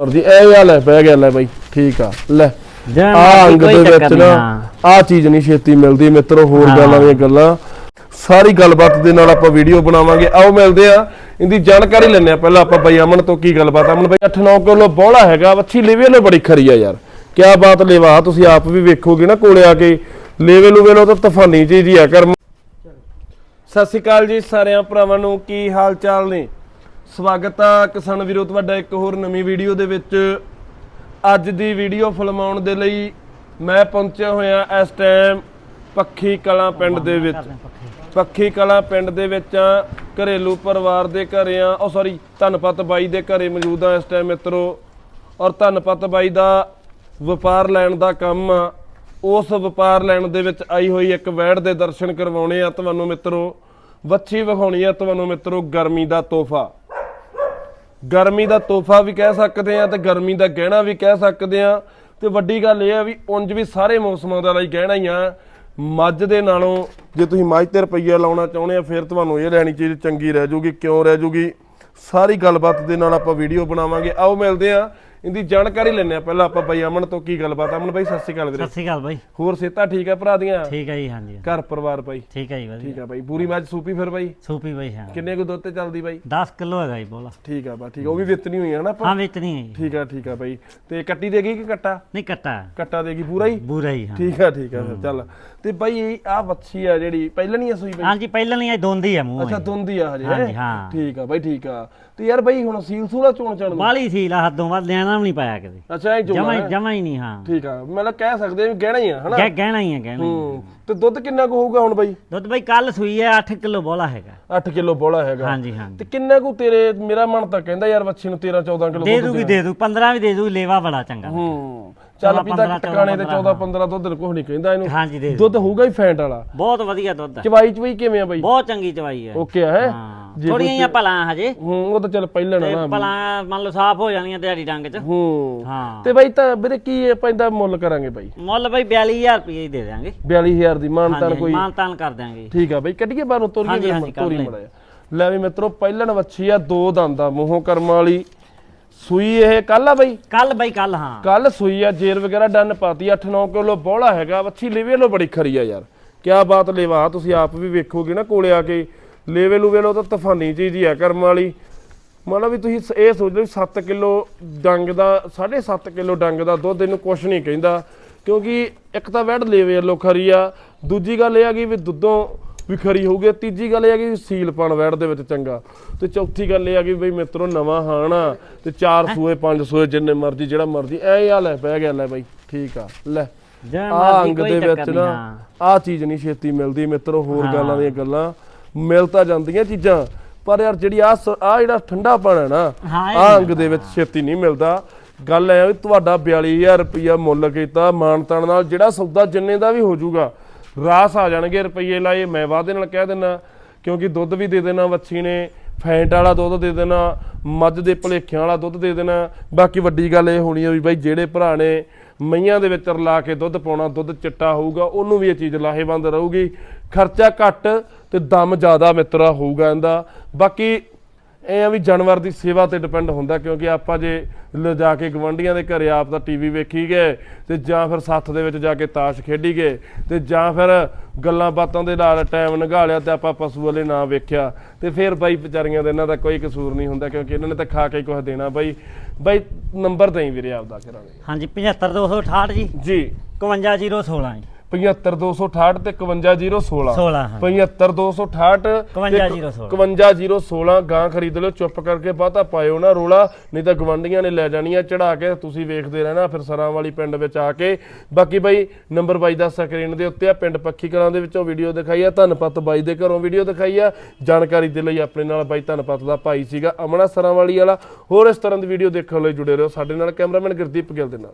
ਔਰ ਜੀ ਇਹ ਆ ਲੈ ਪੈ ਗਿਆ ਲੈ ਬਾਈ ਠੀਕ ਆ ਲੈ। ਆ ਅੰਗ ਦੇ ਵਿੱਚ ਨਾ ਆ ਚੀਜ਼ ਨਹੀਂ ਛੇਤੀ ਮਿਲਦੀ ਮਿੱਤਰੋ ਹੋਰ। ਗੱਲਾਂ ਦੀਆਂ ਗੱਲਾਂ। ਸਾਰੀ ਗੱਲਬਾਤ ਦੇ ਨਾਲ ਆਪਾਂ ਵੀਡੀਓ ਬਣਾਵਾਂਗੇ। ਆਓ ਮਿਲਦੇ ਆ ਇਹਦੀ ਜਾਣਕਾਰੀ ਲੈਣੇ ਆ। ਪਹਿਲਾਂ ਆਪਾਂ ਬਾਈ ਅਮਨ ਤੋਂ ਕੀ ਗੱਲਬਾਤ। ਅਮਨ ਬਾਈ 8-9 ਕਿਲੋ ਬੋਲਾ ਹੈਗਾ ਵੱਛੀ ਲੇਵੇ ਲੋ ਬੜੀ ਖਰੀ ਆ ਯਾਰ। ਕਿਆ ਬਾਤ ਲੇਵਾ ਤੁਸੀਂ ਆਪ ਵੀ ਵੇਖੋਗੇ ਨਾ ਕੋਲੇ ਆ ਕੇ। ਲੇਵੇ ਲੂਵੇ ਲੋ ਤਾਂ ਤੂਫਾਨੀ ਚੀਜ਼ ਹੀ ਆ ਕਰਮ। ਸਤਿ ਸ਼੍ਰੀ ਅਕਾਲ ਜੀ ਸਾਰਿਆਂ ਭਰਾਵਾਂ ਨੂੰ ਕੀ ਹਾਲ ਚਾਲ ਨੇ? ਸਵਾਗਤ ਆ ਕਿਸਾਨ ਵੀਰੋ ਤੁਹਾਡਾ ਇੱਕ ਹੋਰ ਨਵੀਂ ਵੀਡੀਓ ਦੇ ਵਿੱਚ। ਅੱਜ ਦੀ ਵੀਡੀਓ ਫਿਲਮਾਉਣ ਦੇ ਲਈ ਮੈਂ ਪਹੁੰਚਿਆ ਹੋਇਆ ਇਸ ਟਾਈਮ ਪੱਖੀ ਕਲਾਂ ਪਿੰਡ ਦੇ ਵਿੱਚ। ਪੱਖੀ। ਕਲਾਂ ਪਿੰਡ ਦੇ ਵਿੱਚ ਆ ਘਰੇਲੂ ਪਰਿਵਾਰ ਦੇ ਘਰੇ ਆ। ਉਹ ਸੌਰੀ ਧਨਪਤ ਬਾਈ ਦੇ ਘਰੇ ਮੌਜੂਦ ਆ ਇਸ ਟਾਈਮ ਮਿੱਤਰੋ। ਔਰ ਧਨਪਤ ਬਾਈ ਦਾ ਵਪਾਰ ਲੈਣ ਦਾ ਕੰਮ ਆ। ਉਸ ਵਪਾਰ ਲੈਣ ਦੇ ਵਿੱਚ ਆਈ ਹੋਈ ਇੱਕ ਵੈੜ ਦੇ ਦਰਸ਼ਨ ਕਰਵਾਉਣੇ ਆ ਤੁਹਾਨੂੰ ਮਿੱਤਰੋ। ਵੱਛੀ ਵਿਖਾਉਣੀ ਆ ਤੁਹਾਨੂੰ ਮਿੱਤਰੋ ਗਰਮੀ ਦਾ ਤੋਹਫਾ। ਗਰਮੀ ਦਾ ਤੋਹਫਾ ਵੀ ਕਹਿ ਸਕਦੇ ਆ ਤੇ ਗਰਮੀ ਦਾ ਗਹਿਣਾ ਵੀ ਕਹਿ ਸਕਦੇ ਆ ਤੇ ਵੱਡੀ ਗੱਲ ਇਹ ਆ ਵੀ ਉਂਝ ਵੀ ਸਾਰੇ ਮੌਸਮਾਂ ਦਾ ਲਈ ਗਹਿਣਾ ਹੀ ਆ। ਮੱਝ ਦੇ ਨਾਲੋਂ ਜੇ ਤੁਸੀਂ ਮੱਝ ਤੇ ਰੁਪਈਆ ਲਾਉਣਾ ਚਾਹੁੰਦੇ ਆ, ਫਿਰ ਤੁਹਾਨੂੰ ਇਹ ਲੈਣੀ ਚੀਜ਼ ਚੰਗੀ ਰਹਿ ਜੂਗੀ, ਕਿਉਂ ਰਹਿ ਜੂਗੀ? ਸਾਰੀ ਗੱਲਬਾਤ ਦੇ ਨਾਲ ਆਪਾਂ ਵੀਡੀਓ ਬਣਾਵਾਂਗੇ। ਆਓ ਮਿਲਦੇ ਆ ਇਹਦੀ ਜਾਣਕਾਰੀ ਲੈਣੇ ਆ ਪਹਿਲਾਂ ਆਪਾਂ ਬਾਈ ਅਮਨ ਤੋਂ ਕੀ ਗੱਲਬਾਤ ਅਮਨ ਬਾਈ ਸਤਿ ਸ਼੍ਰੀ ਅਕਾਲ ਵੀਰੇ। ਸਤਿ ਸ਼੍ਰੀ ਅਕਾਲ ਬਾਈ। ਹੋਰ ਸੇਤਾ ਠੀਕ ਆ ਭਰਾ ਦੀਆਂ? ਠੀਕ ਹੈ ਜੀ ਹਾਂਜੀ। ਘਰ ਪਰਿਵਾਰ ਬਾਈ? ਠੀਕ ਹੈ ਜੀ ਵਧੀਆ। ਠੀਕ ਆ ਬਾਈ। ਪੂਰੀ ਮੱਝ ਸੂਪੀ ਫਿਰ ਬਾਈ? ਸੂਪੀ ਬਾਈ ਹਾਂ। ਕਿੰਨੇ ਕੁ ਦੁੱਧ ਤੇ ਚੱਲਦੀ ਬਾਈ? 10 ਕਿਲੋ ਹੈਗਾ ਜੀ ਬੋਲਾ। ਠੀਕ ਆ ਬਾ ਠੀਕ ਆ। ਉਹ ਵੀ ਵਿਤਨੀ ਹੋਈ ਆ ਨਾ ਆਪਾਂ? ਹਾਂ ਵੇਚਣੀ ਹੈ ਠੀਕ ਆ ਠੀਕ ਆ ਬਾਈ। ਤੇ ਕੱਟੀ ਦੇਗੀ ਕਿ ਕੱਟਾ? ਨਹੀਂ ਕੱਟਾ। ਕੱਟਾ ਦੇਗੀ ਪੂਰਾ ਹੀ? ਬੂਰਾ ਹੀ ਹਾਂ। ਠੀਕ ਆ ਠੀਕ ਆ ਚੱਲ। ਤੇ ਬਾਈ ਆ ਵੱਛੀ ਆ ਜਿਹੜੀ ਪਹਿਲਾਂ ਨਹੀਂ ਆ ਸੂਈ ਬਾਈ? ਹਾਂਜੀ ਪਹਿਲਾਂ ਨਹੀਂ ਇਹ ਦੋਂਦੀ ਹੈ ਮੂੰਹ ਅੱਛਾ ਦੁੰਦੀ ਆ ਹਜੇ ਹਾਂਜੀ, ਹੈਂ? ਹਾਂ। ਠੀਕ ਆ ਬਾਈ ਠੀਕ ਆ। ਤੇ ਯਾਰ ਬਾਈ ਹੁਣ ਸੀਲ ਸੂਲਾ ਚੋਣ ਚਣ ਨੂੰ? ਬਾਲੀ ਸੀ ਲਾ ਹੱਦੋਂ ਵੱਧ ਲੈਣਾ ਵੀ ਨਹੀਂ ਪਾਇਆ ਕਦੇ। ਅੱਛਾ ਇਹ ਜਮਾ ਹੀ ਜਮਾ ਹੀ ਨਹੀਂ ਹਾਂ। ਠੀਕ ਆ ਮਤਲਬ ਕਹਿ ਸਕਦੇ ਵੀ ਗਹਿਣਾ ਹੀ ਆ ਹਨਾ? ਗਹਿ- ਗਹਿਣਾ ਹੀ ਹੈ ਗਹਿਣਾ ਹੀ। ਹੂੰ ਤੇ ਦੁੱਧ ਕਿੰਨਾ ਕੁ ਹੋਊਗਾ ਹੁਣ ਬਾਈ? ਦੁੱਧ ਬਾਈ ਕੱਲ ਸੂਈ ਹੈ 8 ਕਿਲੋ ਬੋਲਾ ਹੈਗਾ। 8 ਕਿਲੋ ਬੋਲਾ ਹੈਗਾ। ਹਾਂਜੀ ਤੇ ਹਾਂਜੀ ਕਿੰਨਾ ਕੁ ਤੇਰੇ ਮੇਰਾ ਮਨ ਤਾਂ ਕਹਿੰਦਾ ਯਾਰ ਵੱਛੀ ਨੂੰ 13 14 ਕਿਲੋ ਦੇ ਦੂਗੀ ਦੇ ਦੂ 15 ਵੀ ਦੇ ਦੂ ਲੇਵਾ ਬੜਾ ਚੰਗਾ ਹੂੰ ਚੱਲ ਵੀ ਤਾਂ 15, ਟਿਕਾਣੇ ਤੇ 14 15 ਦੁੱਧ ਨੂੰ ਕੁਝ ਨਹੀਂ ਕਹਿੰਦਾ ਇਹਨੂੰ। ਹਾਂਜੀ ਦੇ ਦੂ। ਦੁੱਧ ਹੋਊਗਾ ਹੀ ਫੈਂਟ ਵਾਲਾ। ਬਹੁਤ ਵਧੀਆ ਦੁੱਧ ਹੈ ਚਵਾਈ ਚਵਾਈ ਕਿਵੇਂ ਆ ਬਾਈ? ਬਹੁਤ ਚੰਗੀ ਚਵਾਈ ਹੈ ਓਕੇ ਆ ਹੈ? ਹਾਂ। ਜੇ ਥੋੜੀਆਂ ਜਿਹੀਆਂ ਭਲਾ ਹਜੇ। ਹੂੰ ਉਹ ਤਾਂ ਚੱਲ ਪਹਿਲਾਂ ਤੇ ਨਾ ਭਲਾ ਮੰਨ ਲਓ ਸਾਫ਼ ਹੋ ਜਾਣੀਆਂ ਦਿਹਾੜੀ ਡੰਗ ਚ। ਹੂੰ। ਹਾਂ। ਤੇ ਬਾਈ ਤਾਂ ਵੀਰੇ ਕੀ ਇਹ ਪੈਂਦਾ ਮੁੱਲ ਕਰਾਂਗੇ ਬਾਈ? ਮੁੱਲ ਬਈ 42000 ਰੁਪਏ ਹੀ ਦੇ ਦਿਆਂਗੇ। 42000 ਦੀ ਮਾਨਤਾਨ ਹਾਂਜੀ ਕੋਈ ਮਾਨ ਤਾਨ ਕਰ ਦਿਆਂਗੇ। ਠੀਕ ਆ ਬਾਈ ਕੱਢੀਏ ਬਾਹਰੋਂ ਤੋਰੀਏ ਹਾਂਜੀ, ਹਾਂਜੀ, ਕਰ ਤੋਰੀ ਲੈ। ਮੜਿਆ ਲੈ ਵੀ ਮਿੱਤਰੋ ਪਹਿਲਣ ਵੱਛੀ ਆ ਦੋ ਦੰਦ ਆ ਮੂੰਹੋਂ ਕਰਮ ਵਾਲੀ। ਸੂਈ ਇਹ ਕੱਲ ਆ ਬਾਈ? ਕੱਲ ਬਈ ਕੱਲ ਹਾਂ। ਕੱਲ ਸੂਈ ਆ ਜੇਰ ਵਗੈਰਾ ਡੰਨ ਪਾਤੀ 8-9 ਕਿਲੋ ਬੋਲਾ ਹੈਗਾ। ਵੱਛੀ ਲੇਵੇ ਲੋ ਬੜੀ ਖਰੀ ਆ ਯਾਰ। ਕਿਆ ਬਾਤ ਲੇਵਾ ਤੁਸੀਂ ਆਪ ਵੀ ਵੇਖੋਗੇ ਨਾ ਕੋਲੇ ਆ ਕੇ। ਲੇਵੇ ਲੂਵੇ ਲੋ ਤਾਂ ਤੂਫਾਨੀ ਚੀਜ਼ ਹੀ ਆ ਕਰਮ ਵਾਲੀ। ਮਤਲਬ ਵੀ ਤੁਸੀਂ ਇਹ ਸੋਚ ਲਓ 7 ਕਿਲੋ ਡੰਗ ਦਾ 7.5 ਕਿਲੋ ਡੰਗ ਦਾ ਦੁੱਧ ਇਹਨੂੰ ਕੁਛ ਨਹੀਂ ਕਹਿੰਦਾ। ਕਿਉਂਕਿ ਇੱਕ ਤਾਂ ਵੈੜ ਲੇਵੇ ਵੱਲੋਂ ਖਰੀ ਆ ਦੂਜੀ ਗੱਲ ਇਹ ਆ ਗਈ ਵੀ ਦੁੱਧੋਂ ਵੀ ਖਰੀ ਹੋਊਗੀ ਤੀਜੀ ਗੱਲ ਇਹ ਆ ਕਿ ਸੀਲ ਪਾਣ ਵੈੜ ਦੇ ਵਿੱਚ ਚੰਗਾ। ਤੇ ਚੌਥੀ ਗੱਲ ਇਹ ਆ ਕਿ ਬਈ ਮਿੱਤਰੋ ਨਵਾਂ ਹਾਣਾ ਤੇ ਚਾਰ ਸੂਏ ਪੰਜ ਸੂਏ ਜਿੰਨੇ ਮਰਜ਼ੀ ਜਿਹੜਾ ਮਰਜ਼ੀ ਐ ਆ ਲੈ ਪੈ ਗਿਆ ਲੈ ਬਾਈ ਠੀਕ ਆ ਲੈ। ਜਾਂ ਆ ਮਰਜ਼ੀ ਅੰਗ ਦੇ ਵਿੱਚ ਨਾ ਨਹੀਂ, ਹਾਂ। ਆ ਚੀਜ਼ ਨਹੀਂ ਛੇਤੀ ਮਿਲਦੀ ਮਿੱਤਰੋ ਹੋਰ ਗੱਲਾਂ ਦੀਆਂ ਗੱਲਾਂ। ਮਿਲ ਤਾਂ ਜਾਂਦੀਆਂ ਚੀਜ਼ਾਂ। ਪਰ ਯਾਰ ਜਿਹੜੀ ਆ ਆ ਜਿਹੜਾ ਠੰਡਾ ਪਾਣਾ ਨਾ ਹਾਂ, ਇਹ ਆ ਅੰਗ ਦੇ ਵਿੱਚ ਛੇਤੀ ਨਹੀਂ ਮਿਲਦਾ। ਗੱਲ ਐ ਵੀ ਤੁਹਾਡਾ 42000 ਰੁਪਇਆ ਮੁੱਲ ਕੀਤਾ ਮਾਨਤਾਨ ਨਾਲ ਜਿਹੜਾ ਸੌਦਾ ਜਿੰਨੇ ਦਾ ਵੀ ਹੋ ਜਾਊਗਾ ਰਾਸ ਆ ਜਾਣਗੇ ਰੁਪਈਏ ਲਾਏ ਮੈਂ ਵਾਅਦੇ ਨਾਲ ਕਹਿ ਦਿੰਨਾ ਕਿਉਂਕਿ ਦੁੱਧ ਵੀ ਦੇ ਦੇਣਾ ਵੱਛੀ ਨੇ ਫੈਂਟ ਵਾਲਾ ਦੁੱਧ ਦੇ ਦੇਣਾ ਮੱਝ ਦੇ ਭਲੇਖਿਆਂ ਵਾਲਾ ਦੁੱਧ ਦੇ ਦੇਣਾ। ਬਾਕੀ ਵੱਡੀ ਗੱਲ ਇਹ ਹੋਣੀ ਆ ਵੀ ਬਾਈ ਜਿਹੜੇ ਭਰਾ ਨੇ ਮਈਆਂ ਦੇ ਵਿੱਚ ਰਲਾ ਕੇ ਦੁੱਧ ਪਾਉਣਾ, ਦੁੱਧ ਚਿੱਟਾ ਹੋਊਗਾ, ਉਹਨੂੰ ਵੀ ਇਹ ਚੀਜ਼ ਲਾਹੇਵੰਦ ਰਹੂਗੀ। ਖਰਚਾ ਘੱਟ ਤੇ ਦਮ ਜ਼ਿਆਦਾ ਮਿੱਤਰਾ ਹੋਊਗਾ ਇਹਦਾ। ਬਾਕੀ ਇਹ ਆ ਵੀ ਜਾਨਵਰ ਦੀ ਸੇਵਾ ਤੇ ਡਿਪੈਂਡ ਹੁੰਦਾ ਕਿਉਂਕਿ ਆਪਾਂ ਜੇ ਲਿਜਾ ਕੇ ਗਵੰਡੀਆਂ ਦੇ ਘਰੇ ਆਪ ਦਾ ਟੀਵੀ ਵੇਖੀ ਗਏ ਤੇ ਜਾਂ ਫਿਰ ਸੱਥ ਦੇ ਵਿੱਚ ਜਾ ਕੇ ਤਾਸ਼ ਖੇਡੀ ਗਏ ਤੇ ਜਾਂ ਫਿਰ ਗੱਲਾਂ ਬਾਤਾਂ ਦੇ ਨਾਲ ਟਾਈਮ ਲੰਘਾ ਲਿਆ ਤੇ ਆਪਾਂ ਪਸ਼ੂ ਵਾਲੇ ਨਾ ਵੇਖਿਆ ਤੇ ਫਿਰ ਬਾਈ ਵਿਚਾਰੀਆਂ ਦੇ ਇਹਨਾਂ ਦਾ ਕੋਈ ਕਸੂਰ ਨਹੀਂ ਹੁੰਦਾ ਕਿਉਂਕਿ ਇਹਨਾਂ ਨੇ ਤਾਂ ਖਾ ਕੇ ਕੁਝ ਦੇਣਾ ਬਾਈ। ਬਾਈ ਨੰਬਰ ਦੇਈ ਵੀਰੇ ਆਪਦਾ ਕਰਾਂਗੇ ਹਾਂਜੀ 75268 ਜੀ। ਜੀ। 51016 ਜੀ। 75268 ਤੇ 51016 16 ਹਾਂ। 75268 51016 51016 ਗਾਂ ਖਰੀਦ ਲਿਓ ਚੁੱਪ ਕਰਕੇ ਬਾਤਾ ਪਾਇਓ ਨਾ ਰੋਲਾ ਨਹੀਂ ਤਾਂ ਗਵੰਡੀਆਂ ਨੇ ਲੈ ਜਾਣੀਆਂ ਚੜਾ ਕੇ ਤੁਸੀਂ ਵੇਖਦੇ ਰਹਿਣਾ ਫਿਰ ਸਰਾਂ ਵਾਲੀ ਪਿੰਡ ਵਿੱਚ ਆ ਕੇ। ਬਾਕੀ ਬਾਈ ਨੰਬਰ ਬਾਈ ਦਾ ਸਕਰੀਨ ਦੇ ਉੱਤੇ ਆ ਪਿੰਡ ਪੱਖੀ ਕਲਾਂ ਦੇ ਵਿੱਚੋਂ ਵੀਡੀਓ ਦਿਖਾਈ ਆ ਧੰਨਪਤ ਬਾਈ ਦੇ ਘਰੋਂ ਵੀਡੀਓ ਦਿਖਾਈ ਆ। ਜਾਣਕਾਰੀ ਦੇ ਲਈ ਆਪਣੇ ਨਾਲ ਬਾਈ ਧੰਨਪਤ ਦਾ ਭਾਈ ਸੀਗਾ ਅਮਨਾ ਸਰਾਂ ਵਾਲੀ ਵਾਲਾ। ਹੋਰ ਇਸ ਤਰ੍ਹਾਂ ਦੀ ਵੀਡੀਓ ਦੇਖਣ ਲਈ ਜੁੜੇ ਰਹੋ ਸਾਡੇ ਨਾਲ ਕੈਮਰਾਮੈਨ ਗੁਰਦੀਪ ਗਿੱਲ ਦੇ ਨਾਲ।